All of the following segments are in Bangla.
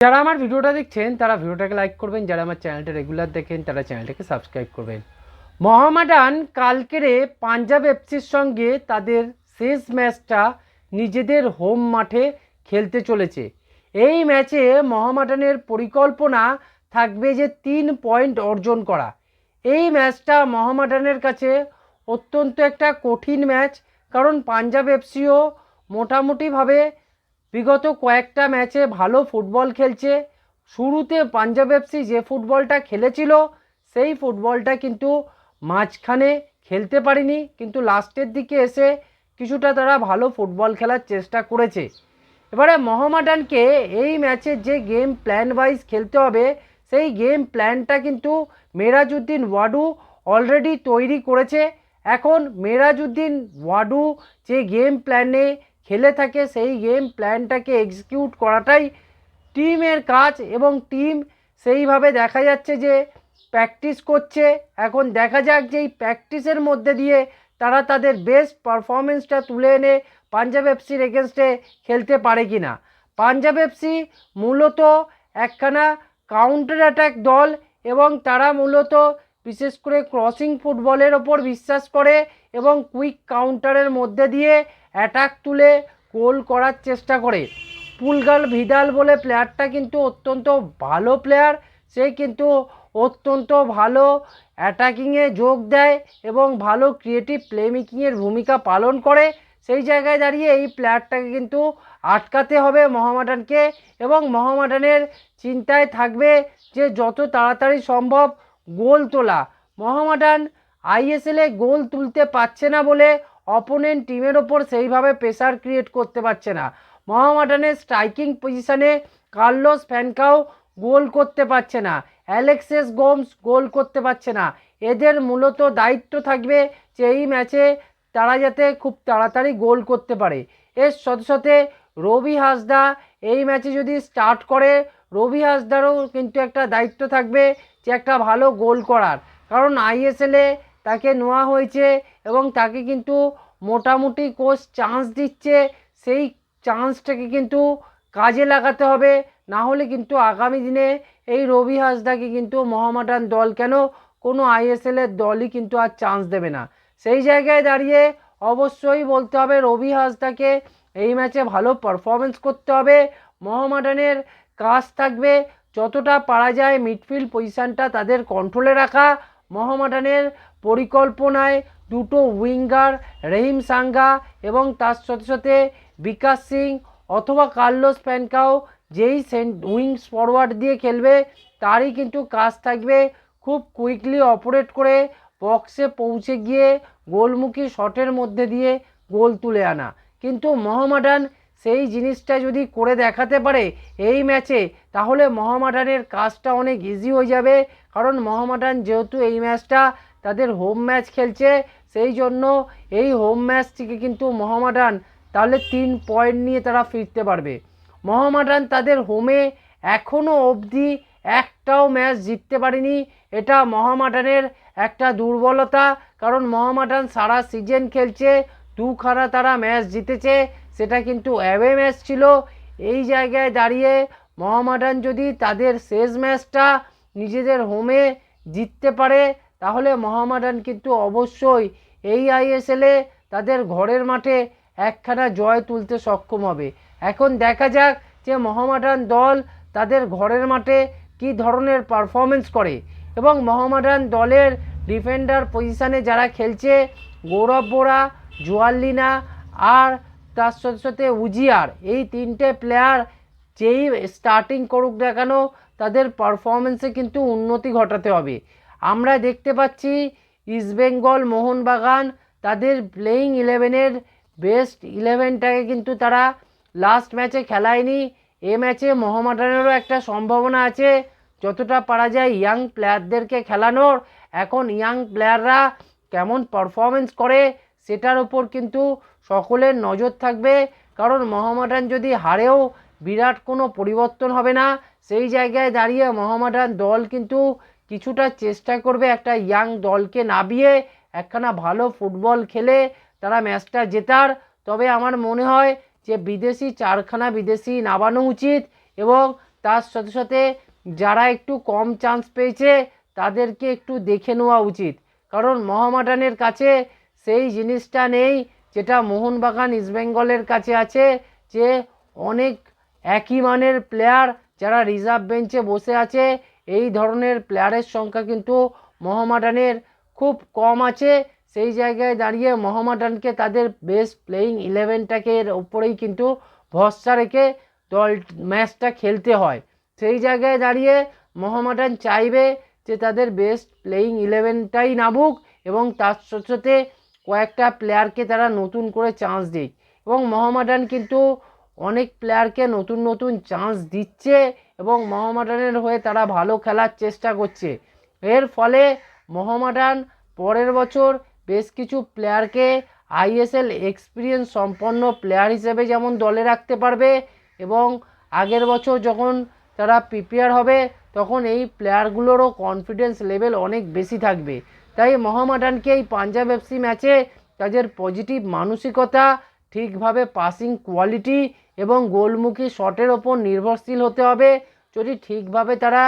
যারা আমার ভিডিওটা দেখছেন, তারা ভিডিওটাকে লাইক করবেন। যারা আমার চ্যানেলটা রেগুলার দেখেন, তারা চ্যানেলটাকে সাবস্ক্রাইব করবেন। মোহামেডান কালকেরে পাঞ্জাব এফসির সঙ্গে তাদের শেষ ম্যাচটা নিজেদের হোম মাঠে খেলতে চলেছে। এই ম্যাচে মোহামেডানের পরিকল্পনা থাকবে যে তিন পয়েন্ট অর্জন করা। এই ম্যাচটা মোহামেডানের কাছে অত্যন্ত একটা কঠিন ম্যাচ কারণ পাঞ্জাব এফসিও মোটামুটিভাবে বিগত কয়েকটা ম্যাচে ভালো ফুটবল খেলছে। শুরুতে পাঞ্জাব এফসি যে ফুটবলটা খেলেছিল, সেই ফুটবলটা কিন্তু মাঝখানে খেলতে পারেনি, কিন্তু লাস্টের দিকে এসে কিছুটা তারা ভালো ফুটবল খেলার চেষ্টা করেছে। এবারে মোহামেডানকে এই ম্যাচে যে গেম প্ল্যান ওয়াইজ খেলতে হবে, সেই গেম প্ল্যানটা কিন্তু মেরাজউদ্দিন ওয়াডু অলরেডি তৈরি করেছে। এখন মেরাজউদ্দিন ওয়াডু যে গেম প্ল্যানে খেলে থাকে, সেই গেম প্ল্যানটাকে এক্সিকিউট করাটাই টিমের কাজ এবং টিম সেইভাবে দেখা যাচ্ছে যে প্র্যাকটিস করছে। এখন দেখা যাক যে এই প্র্যাকটিসের মধ্যে দিয়ে তারা তাদের বেস্ট পারফরমেন্সটা তুলে এনে পাঞ্জাব এফসির এগেনস্টে খেলতে পারে কি না পাঞ্জাব এফসি মূলত একখানা কাউন্টার অ্যাটাক দল এবং তারা মূলত বিশেষ করে ক্রসিং ফুটবলের ওপর বিশ্বাস করে এবং কুইক কাউন্টারের মধ্যে দিয়ে অ্যাটাক তুলে গোল করার চেষ্টা করে। পুলগাল ভিদাল বলে প্লেয়ারটা কিন্তু অত্যন্ত ভালো প্লেয়ার। সে কিন্তু অত্যন্ত ভালো অ্যাটাকিংয়ে যোগ দেয় এবং ভালো ক্রিয়েটিভ প্লেমেকিংয়ের ভূমিকা পালন করে। সেই জায়গায় দাঁড়িয়ে এই প্লেয়ারটাকে কিন্তু আটকাতে হবে মহামাডানকে এবং মহামাডানের চিন্তায় থাকবে যে যত তাড়াতাড়ি সম্ভব গোল তোলা। মহামাডান আইএসএলে গোল তুলতে পারছে না বলে অপোনেন্ট টিমের ওপর সেইভাবে প্রেসার ক্রিয়েট করতে পারছে না। মোহামেডানের স্ট্রাইকিং পজিশনে কার্লোস ফ্যানকাও গোল করতে পারছে না। অ্যালেক্সেস গোমস গোল করতে পারছে না। এদের মূলত দায়িত্ব থাকবে যে এই ম্যাচে তারা যাতে খুব তাড়াতাড়ি গোল করতে পারে। এর সাথে সাথে রবি হাসদা এই ম্যাচে যদি স্টার্ট করে, রবি হাসদারও কিন্তু একটা দায়িত্ব থাকবে যে একটা ভালো গোল করার। কারণ আইএসএলে তাকে নেওয়া হয়েছে এবং তাকে কিন্তু মোটামুটি কোচ চান্স দিচ্ছে। সেই চান্সটাকে কিন্তু কাজে লাগাতে হবে। না হলে কিন্তু আগামী দিনে এই রবি হাসদাকে কিন্তু মোহামেডান দল কেন কোনো আইএসএলের দলই কিন্তু আর চান্স দেবে না। সেই জায়গায় দাঁড়িয়ে অবশ্যই বলতে হবে রবি হাসদাকে এই ম্যাচে ভালো পারফরমেন্স করতে হবে। মোহামেডানের কাজ থাকবে যতটা পারা যায় মিডফিল্ড পজিশানটা তাদের কন্ট্রোলে রাখা। মোহামেডানের পরিকল্পনায় দুটো উইঙ্গার, রহিম সাঙ্গা এবং তার সাথে সাথে বিকাশ সিং অথবা কার্লোস ফ্যানকাও যেই সেন্ট উইংস ফরওয়ার্ড দিয়ে খেলবে, তারই কিন্তু কাজ থাকবে খুব কুইকলি অপারেট করে বক্সে পৌঁছে গিয়ে গোলমুখী শটের মধ্যে দিয়ে গোল তুলে আনা। কিন্তু মোহামেডান সেই জিনিসটা যদি করে দেখাতে পারে এই ম্যাচে, তাহলে মোহামেডানের কাজটা অনেক ইজি হয়ে যাবে। কারণ মোহামেডান যেহেতু এই ম্যাচটা তাদের হোম ম্যাচ খেলছে। সেই জন্য এই হোম ম্যাচ থেকে কিন্তু মহামাডান তাহলে তিন পয়েন্ট নিয়ে তারা ফিরতে পারবে। মহামাডান তাদের হোমে এখনও অবধি একটাও ম্যাচ জিততে পারেনি। এটা মহামাডানের একটা দুর্বলতা, কারণ মহামাডান সারা সিজন খেলছে, দুখানা তারা ম্যাচ জিতেছে, সেটা কিন্তু অ্যাওয়ে ম্যাচ ছিল। এই জায়গায় দাঁড়িয়ে মহামাডান যদি তাদের শেষ ম্যাচটা নিজেদের হোমে জিততে পারে তাহলে মোহামেডান কিন্তু অবশ্যই এই আইএসএলে তাদের ঘরের মাঠে একখানা জয় তুলতে সক্ষম হবে। এখন দেখা যাক যে মোহামেডান দল তাদের ঘরের মাঠে কী ধরনের পারফরমেন্স করে এবং মোহামেডান দলের ডিফেন্ডার পজিশানে যারা খেলছে, গৌরব বোরা জোয়াল্লিনা আর তার সাথে সাথে উজিয়ার, এই তিনটে প্লেয়ার যেই স্টার্টিং করুক না কেন তাদের পারফরমেন্সে কিন্তু উন্নতি ঘটাতে হবে। আমরা দেখতে পাচ্ছি ইস্টবেঙ্গল মোহনবাগান তাদের প্লেয়িং ইলেভেনের বেস্ট ইলেভেনটাকে কিন্তু তারা লাস্ট ম্যাচে খেলায়নি। এ ম্যাচে মোহামেডানেরও একটা সম্ভাবনা আছে, যতটা পারা যায় ইয়াং প্লেয়ারদেরকে খেলানোর। এখন ইয়াং প্লেয়াররা কেমন পারফরমেন্স করে, সেটার ওপর কিন্তু সকলের নজর থাকবে। কারণ মোহামেডান যদি হারেও বিরাট কোনো পরিবর্তন হবে না, সেই জায়গায় দাঁড়িয়ে মোহামেডান দল কিন্তু কিছুটা চেষ্টা করবে একটা ইয়াং দলকে নাবিয়ে, একখানা ভালো ফুটবল খেলে তারা ম্যাচটা জেতার। তবে আমার মনে হয় যে বিদেশি চারখানা বিদেশি নামানো উচিত এবং তার সাথে সাথে যারা একটু কম চান্স পেয়েছে তাদেরকে একটু দেখে নেওয়া উচিত। কারণ মহামাডানের কাছে সেই জিনিসটা নেই যেটা মোহনবাগান ইস্টবেঙ্গলের কাছে আছে যে অনেক একই মানের প্লেয়ার যারা রিজার্ভ বেঞ্চে বসে আছে এই ধরনের প্লেয়ারের সংখ্যা কিন্তু মোহামেডানের খুব কম আছে। সেই জায়গায় দাঁড়িয়ে মোহামেডানকে তাদের বেস্ট প্লেয়িং ইলেভেনটাকে এর ওপরেই কিন্তু ভরসা রেখে দল ম্যাচটা খেলতে হয়। সেই জায়গায় দাঁড়িয়ে মোহামেডান চাইবে যে তাদের বেস্ট প্লেয়িং ইলেভেনটাই নামুক এবং তার সাথে সাথে কয়েকটা প্লেয়ারকে তারা নতুন করে চান্স দিক। এবং মোহামেডান কিন্তু অনেক প্লেয়ারকে নতুন নতুন চান্স দিচ্ছে এবং মোহামেডানের হয়ে তারা ভালো খেলার চেষ্টা করছে। এর ফলে মোহামেডান পরের বছর বেশ কিছু প্লেয়ারকে আইএসএল এক্সপিরিয়েন্স সম্পন্ন প্লেয়ার হিসেবে যেমন দলে রাখতে পারবে এবং আগের বছর যখন তারা প্রিপেয়ার হবে, তখন এই প্লেয়ারগুলোরও কনফিডেন্স লেভেল অনেক বেশি থাকবে। তাই মোহামেডানকে এই পাঞ্জাব এফসি ম্যাচে তাদের পজিটিভ মানসিকতা, ঠিকভাবে পাসিং কোয়ালিটি এবং গোলমুখী শটের ওপর নির্ভরশীল হতে হবে। যদি ঠিকভাবে তারা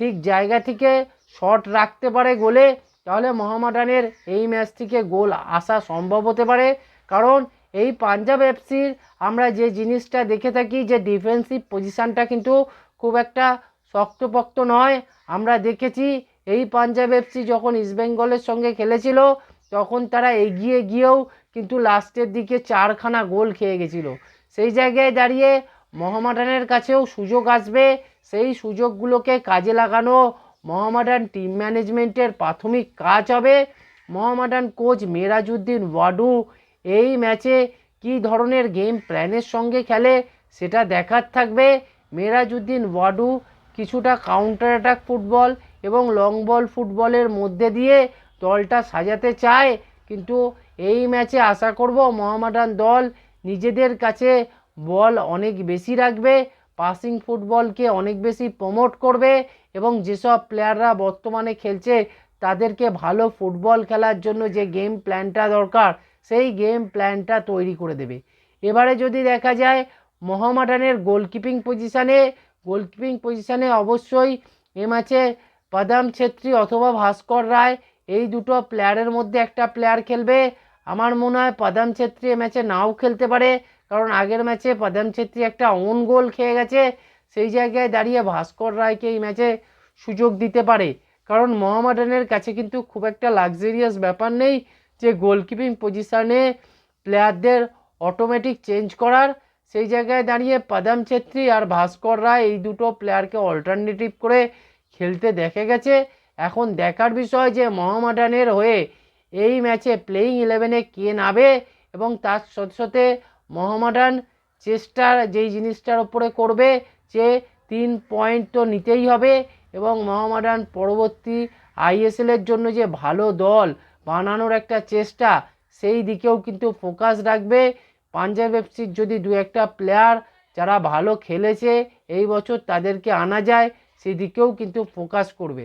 ঠিক জায়গা থেকে শট রাখতে পারে গোলে, তাহলে মোহামেডানের এই ম্যাচ থেকে গোল আসা সম্ভব হতে পারে। কারণ এই পাঞ্জাব এফসির আমরা যে জিনিসটা দেখে থাকি যে ডিফেন্সিভ পজিশানটা কিন্তু খুব একটা শক্তপোক্ত নয়। আমরা দেখেছি এই পাঞ্জাব এফসি যখন ইস্টবেঙ্গলের সঙ্গে খেলেছিল, তখন তারা এগিয়ে গিয়েও কিন্তু লাস্টের দিকে চারখানা গোল খেয়ে গেছিল। সেই জায়গায় দাঁড়িয়ে মোহামেডানের কাছেও সুযোগ আসবে। সেই সুযোগগুলোকে কাজে লাগানো মোহামেডান টিম ম্যানেজমেন্টের প্রাথমিক কাজ হবে। মোহামেডান কোচ মেরাজউদ্দিন ওয়াডু এই ম্যাচে কী ধরনের গেম প্ল্যানের সঙ্গে খেলে সেটা দেখার থাকবে। মেরাজউদ্দিন ওয়াডু কিছুটা কাউন্টার অ্যাটাক ফুটবল এবং লং বল ফুটবলের মধ্যে দিয়ে দলটা সাজাতে চায়। কিন্তু এই ম্যাচে আশা করব মোহামেডান দল নিজেদের কাছে বল অনেক বেশি রাখবে পাসিং ফুটবলকে অনেক বেশি প্রমোট করবে এবং যেসব প্লেয়াররা বর্তমানে খেলছে তাদেরকে ভালো ফুটবল খেলার জন্য যে গেম প্ল্যানটা দরকার, সেই গেম প্ল্যানটা তৈরি করে দেবে। এবারে যদি দেখা যায় মোহামেডানের গোলকিপিং পজিশানে গোলকিপিং পজিশানে অবশ্যই এ ম্যাচে পদাম ছেত্রী অথবা ভাস্কর রায়, এই দুটো প্লেয়ারের মধ্যে একটা প্লেয়ার খেলবে। আমার মনে হয় পদাম ছেত্রী এ ম্যাচে নাও খেলতে পারে। কারণ আগের ম্যাচে পদাম ছেত্রী একটা অন গোল খেয়ে গেছে। সেই জায়গায় দাঁড়িয়ে ভাস্কর রায়কে এই ম্যাচে সুযোগ দিতে পারে। কারণ মোহামেডানের কাছে কিন্তু খুব একটা লাক্সারিয়াস ব্যাপার নেই যে গোলকিপিং পজিশানে প্লেয়ারদের অটোমেটিক চেঞ্জ করার। সেই জায়গায় দাঁড়িয়ে পদাম ছেত্রী আর ভাস্কর রায় এই দুটো প্লেয়ারকে অল্টারনেটিভ করে খেলতে দেখে গেছে। এখন দেখার বিষয় যে মোহামেডানের হয়ে এই ম্যাচে প্লেয়িং ইলেভেনে কে নাবে এবং তার সাথে সাথে মোহামেডান চেষ্টা যেই জিনিসটার ওপরে করবে যে তিন পয়েন্ট তো নিতেই হবে এবং মোহামেডান পরবর্তী আইএসএলের জন্য যে ভালো দল বানানোর একটা চেষ্টা, সেই দিকেও কিন্তু ফোকাস রাখবে। পাঞ্জাব এফসির যদি দু একটা প্লেয়ার যারা ভালো খেলেছে, এই বছর তাদেরকে আনা যায় সেদিকেও কিন্তু ফোকাস করবে।